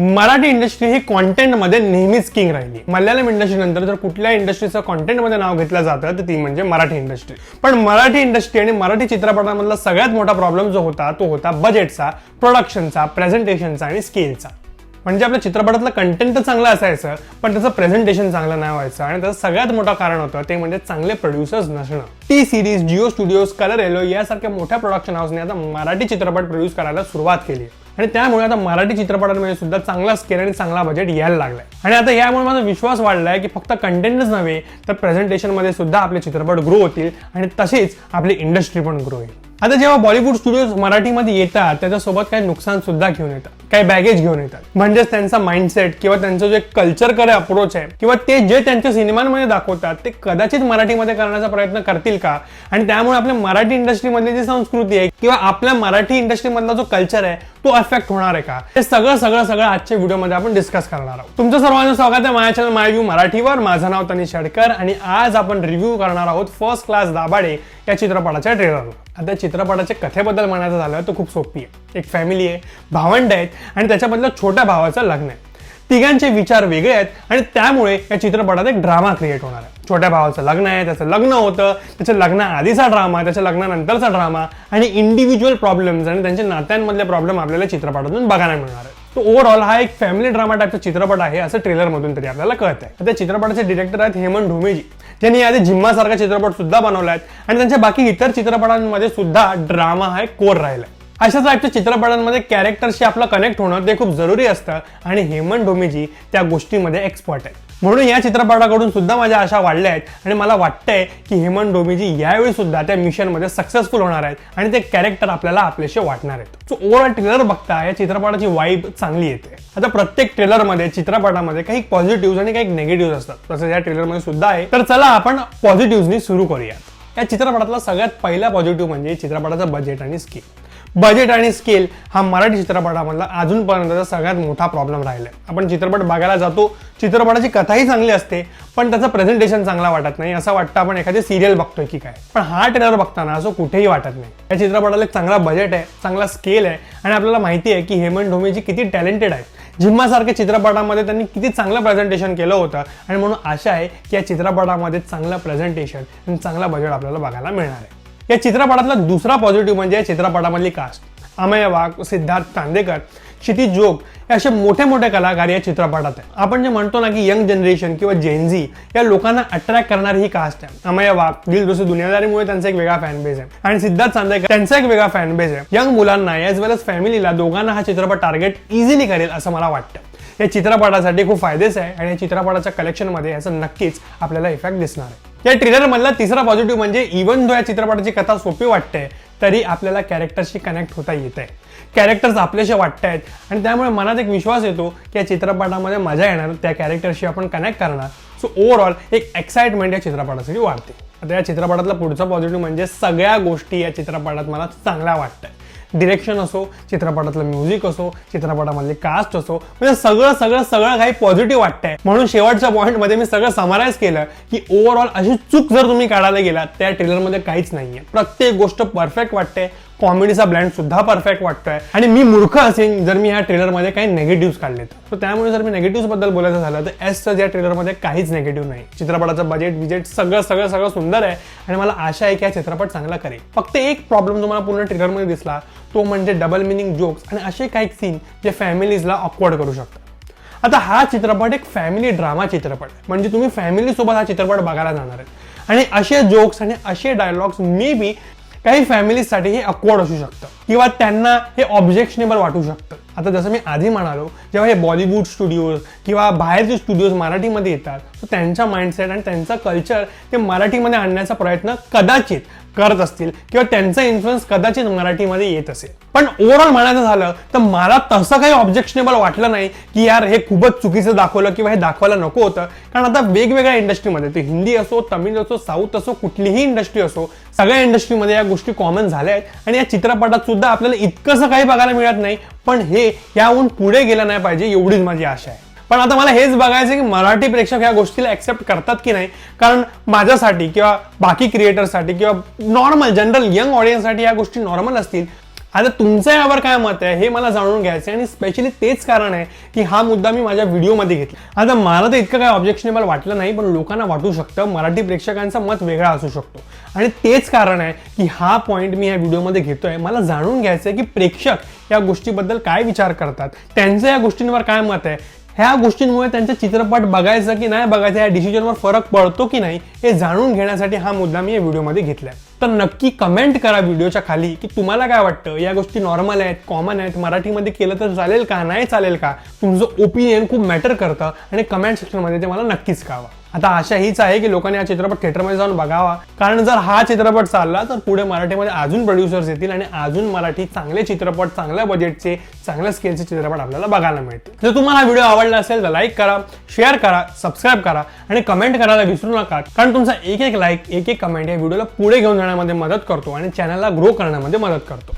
Marathi industry ही कॉन्टेंटमध्ये नेहमीच king राहिली. Malayalam industry नंतर जर कुठल्या इंडस्ट्रीचं कॉन्टेंटमध्ये नाव घेतलं जातं तर ती म्हणजे मराठी इंडस्ट्री पण मराठी इंडस्ट्री आणि मराठी चित्रपटामधला सगळ्यात मोठा प्रॉब्लेम जो होता तो होता बजेटचा प्रोडक्शनचा प्रेझेंटेशनचा आणि स्केलचा म्हणजे आपल्या चित्रपटातलं कंटेंट तर चांगलं असायचं पण त्याचं प्रेझेंटेशन चांगलं नाही व्हायचं. आणि त्याचं सगळ्यात मोठं कारण होतं ते म्हणजे चांगले प्रोड्युसर्स नसणं. T series Jio studios colour yellow यासारख्या मोठ्या प्रोडक्शन हाऊसने आता मराठी चित्रपट प्रोड्यूस करायला सुरुवात केली आणि त्यामुळे आता मराठी चित्रपटांमध्ये सुद्धा चांगला स्केल आणि चांगला बजेट यायला लागलाय. आणि आता यामुळे माझा विश्वास वाढलाय की फक्त कंटेंटच नव्हे तर प्रेझेंटेशनमध्ये सुद्धा आपले चित्रपट ग्रो होतील आणि तसेच आपली इंडस्ट्री पण ग्रो होईल. आता जेव्हा बॉलिवूड स्टुडिओज मराठीमध्ये येतात त्याच्यासोबत काही नुकसान सुद्धा घेऊन येतात. काही बॅगेज घेऊन येतात. म्हणजेच त्यांचा माइंडसेट किंवा त्यांचं जे कल्चरकडे अप्रोच आहे किंवा ते जे त्यांच्या सिनेमांमध्ये दाखवतात ते कदाचित मराठीमध्ये करण्याचा प्रयत्न करतील का? आणि त्यामुळे आपल्या मराठी इंडस्ट्रीमधली जी संस्कृती आहे किंवा आपल्या मराठी इंडस्ट्रीमधला जो कल्चर आहे तो अफेक्ट होणार आहे का? हे सगळं सगळं सगळं आजच्या व्हिडिओमध्ये आपण डिस्कस करणार आहोत. तुमचं सर्वांचं स्वागत आहे माझ्या चॅनल माय व्ह्यू मराठीवर. माझं नाव तनिष शेडकर आणि आज आपण रिव्ह्यू करणार आहोत फर्स्ट क्लास दाबाडे या चित्रपटाच्या ट्रेलरवर आता चित्रपटाच्या कथेबद्दल म्हणायचं झालं तर खूप सोपी आहे. एक फॅमिली आहे भावंड आहेत आणि त्याच्यामधलं छोट्या भावाचं लग्न आहे. तिघांचे विचार वेगळे आहेत आणि त्यामुळे या चित्रपटात एक ड्रामा क्रिएट होणार आहे. छोट्या भावाचं लग्न आहे त्याचं लग्न होतं त्याच्या लग्नाआधीचा ड्रामा त्याच्या लग्नानंतरचा ड्रामा आणि इंडिव्हिज्युअल प्रॉब्लेम्स आणि त्यांच्या नात्यांमधले प्रॉब्लेम आपल्याला चित्रपटातून बघायला मिळणार आहे तो ओव्हरऑल हा एक फॅमिली ड्रामा टाईपचा चित्रपट आहे असं ट्रेलरमधून तरी आपल्याला कळत आहे त्या चित्रपटाचे डिरेक्टर आहेत हेमंत ढोमेजी ज्यांनी आधी जिम्मासारखा चित्रपट सुद्धा बनवला आहे आणि त्यांच्या बाकी इतर चित्रपटांमध्ये सुद्धा ड्रामा हा एक कोर राहिला आहे. अशा टाईपच्या चित्रपटांमध्ये कॅरेक्टरशी आपलं कनेक्ट होणं ते खूप जरुरी असतं आणि हेमंत डोमेजी त्या गोष्टीमध्ये एक्सपर्ट आहे म्हणून या चित्रपटाकडून सुद्धा माझ्या आशा वाढल्या आहेत. आणि मला वाटतंय की हेमंत डोमेजी यावेळी सुद्धा त्या मिशनमध्ये सक्सेसफुल होणार आहेत आणि ते कॅरेक्टर आपल्याला आपलेसे वाटणार आहेत. सो ओव्हरऑल ट्रेलर बघता या चित्रपटाची वाईब चांगली येते. आता प्रत्येक ट्रेलरमध्ये चित्रपटामध्ये काही पॉझिटिव्ह आणि काही निगेटिव्ह असतात. तसंच या ट्रेलरमध्ये सुद्धा आहे. तर चला आपण पॉझिटिव्हनी सुरू करूयात. या चित्रपटातला सगळ्यात पहिला पॉझिटिव्ह म्हणजे चित्रपटाचं बजेट आणि स्किल बजेट आणि स्केल हा मराठी चित्रपटामधला अजूनपर्यंतचा सगळ्यात मोठा प्रॉब्लेम राहिला आहे आपण चित्रपट बघायला जातो चित्रपटाची कथाही चांगली असते पण त्याचं प्रेझेंटेशन चांगला वाटत नाही. असं वाटतं आपण एखादी सिरियल बघतोय की काय. पण हा ट्रेलर बघताना असं कुठेही वाटत नाही. या चित्रपटाला एक चांगला बजेट आहे चांगला स्केल आहे आणि आपल्याला माहिती आहे की हेमंत ढोमेजी किती टॅलेंटेड आहेत. झिम्मासारख्या चित्रपटामध्ये त्यांनी किती चांगलं प्रेझेंटेशन केलं होतं आणि म्हणून आशा आहे की या चित्रपटामध्ये चांगलं प्रेझेंटेशन आणि चांगला बजेट आपल्याला बघायला मिळणार आहे. या चित्रपटातला दुसरा पॉझिटिव्ह म्हणजे या चित्रपटामधली कास्ट अमय वाघ सिद्धार्थ चांदेकर क्षितिज जोग हे असे मोठे मोठे कलाकार या चित्रपटात आहे आपण जे म्हणतो ना की यंग जनरेशन किंवा जेनझी या लोकांना अट्रॅक्ट करणारी ही कास्ट आहे. अमय वाघ दिल दोस्ती दुनियादारीमुळे त्यांचा एक वेगळा फॅन बेस आहे. आणि सिद्धार्थ चांदेकर त्यांचा एक वेगळा फॅन बेस आहे. यंग मुलांना एज वेल एज फॅमिलीला दोघांना हा चित्रपट टार्गेट इझिली करेल असं मला वाटतं. या चित्रपटासाठी खूप फायदेच आहे आणि या चित्रपटाच्या कलेक्शनमध्ये याचा नक्कीच आपल्याला इफेक्ट दिसणार आहे. या ट्रेलर मधला तिसरा पॉझिटिव्ह म्हणजे इव्हन दो या चित्रपटाची कथा सोपी वाटते तरी आपल्याला कॅरेक्टरशी कनेक्ट होता येत आहे कॅरेक्टर्स आपल्याशी वाटत आहेत आणि त्यामुळे मनात एक विश्वास येतो की या चित्रपटामध्ये मजा येणार त्या कॅरेक्टरशी आपण कनेक्ट करणार. सो ओव्हरऑल एक एक्साइटमेंट या चित्रपटासाठी वाढते. आता या चित्रपटातला पुढचा पॉझिटिव्ह म्हणजे सगळ्या गोष्टी या चित्रपटात मला चांगल्या वाटतात. डिरेक्शन असो चित्रपटातलं म्युझिक असो चित्रपटामधले कास्ट असो म्हणजे सगळं सगळं सगळं काही पॉझिटिव्ह वाटतंय. म्हणून शेवटच्या पॉईंटमध्ये मी सगळं समराईज केलं की ओव्हरऑल अशी चूक जर तुम्ही काढायला गेलात त्या ट्रेलरमध्ये काहीच नाहीये. प्रत्येक गोष्ट परफेक्ट वाटते. कॉमेडीचा ब्लँड सुद्धा परफेक्ट वाटतोय. आणि मी मूर्ख असेन जर मी ह्या ट्रेलरमध्ये काही नेगेटिव्ह काढले तर त्यामुळे जर मी नेगेटिव्हबद्दल बोलायचं झालं तर एसच या ट्रेलरमध्ये काहीच नेगेटिव्ह नाही. चित्रपटाचं बजेट विजेट सगळं सगळं सगळं सुंदर आहे. आणि मला आशा आहे की हा चित्रपट चांगला करेल. फक्त एक प्रॉब्लेम तुम्हाला पूर्ण ट्रेलरमध्ये दिसला तो म्हणजे डबल मिनिंग जोक्स आणि असे काही सीन जे फॅमिलीजला ऑकवर्ड करू शकतात. आता हा चित्रपट एक फॅमिली ड्रामा चित्रपट. आहे म्हणजे तुम्ही फॅमिली सोबत हा चित्रपट बघायला जाणार आहे आणि असे जोक्स आणि असे डायलॉग्स मे बी काही फॅमिलीसाठी हे अकवर्ड असू शकतं. किंवा त्यांना हे ऑब्जेक्शनेबल वाटू शकतं. आता जसं मी आधी म्हणालो जेव्हा हे बॉलिवूड स्टुडिओज किंवा बाहेरचे स्टुडिओज मराठीमध्ये येतात तर त्यांचा माइंडसेट आणि त्यांचं कल्चर ते मराठीमध्ये आणण्याचा प्रयत्न कदाचित करत असतील किंवा त्यांचा इन्फ्लुएन्स कदाचित मराठीमध्ये येत असेल. पण ओव्हरऑल म्हणायचं झालं तर मला तसं काही ऑब्जेक्शनेबल वाटलं नाही की यार हे खूपच चुकीचं दाखवलं किंवा हे दाखवायला नको होतं. कारण आता वेगवेगळ्या इंडस्ट्रीमध्ये ते हिंदी असो तमिळ असो साऊथ असो कुठलीही इंडस्ट्री असो सगळ्या इंडस्ट्रीमध्ये या गोष्टी कॉमन झाल्या आहेत. आणि या चित्रपटात सुद्धा आपल्याला इतकंसं काही बघायला मिळत नाही पण हे याहून पुढे गेलं नाही पाहिजे एवढीच माझी आशा आहे. पण आता मला हेच बघायचं की मराठी प्रेक्षक या गोष्टीला ऍक्सेप्ट करतात की नाही? कारण माझ्यासाठी किंवा बाकी क्रिएटरसाठी किंवा नॉर्मल जनरल यंग ऑडियन्ससाठी या गोष्टी नॉर्मल असतील. आता तुमचं यावर काय मत आहे हे मला जाणून घ्यायचं आहे आणि स्पेशली तेच कारण आहे की हा मुद्दा मी माझ्या व्हिडिओमध्ये घेतला. आता मला तर इतकं काय ऑब्जेक्शनेबल वाटलं नाही पण लोकांना वाटू शकतं मराठी प्रेक्षकांचं मत वेगळा असू शकतो. आणि तेच कारण आहे की हा पॉईंट मी या व्हिडिओमध्ये घेतोय. मला जाणून घ्यायचं आहे की प्रेक्षक या गोष्टीबद्दल काय विचार करतात. त्यांचं या गोष्टींवर काय मत आहे? ह्या गोष्टींमुळे त्यांचा चित्रपट बघायचं की नाही बघायचं या डिसिजनवर फरक पडतो की नाही हे जाणून घेण्यासाठी हा मुद्दा मी या व्हिडिओमध्ये घेतलाय. तर नक्की कमेंट करा व्हिडिओच्या खाली की तुम्हाला काय वाटतं? या गोष्टी नॉर्मल आहेत कॉमन आहेत? मराठीमध्ये केलं तर चालेल का? नाही चालेल का? तुमचं ओपिनियन खूप मॅटर करतं आणि कमेंट सेक्शनमध्ये ते मला नक्कीच कळवा. आता आशा हीच आहे की लोकांनी हा चित्रपट थिएटरमध्ये जाऊन बघावा. कारण जर हा चित्रपट चालला तर पुढे मराठीमध्ये अजून प्रोड्युसर्स येतील आणि अजून मराठी चांगले चित्रपट चांगल्या बजेटचे चांगल्या स्केलचे चित्रपट आपल्याला बघायला मिळतील. जर तुम्हाला हा व्हिडिओ आवडला असेल तर लाईक करा शेअर करा सबस्क्राईब करा आणि कमेंट करायला विसरू नका. कारण तुमचा एक एक लाईक एक एक कमेंट या व्हिडिओला पुढे घेऊन जाण्यामध्ये मदत करतो आणि चॅनलला ग्रो करण्यामध्ये मदत करतो.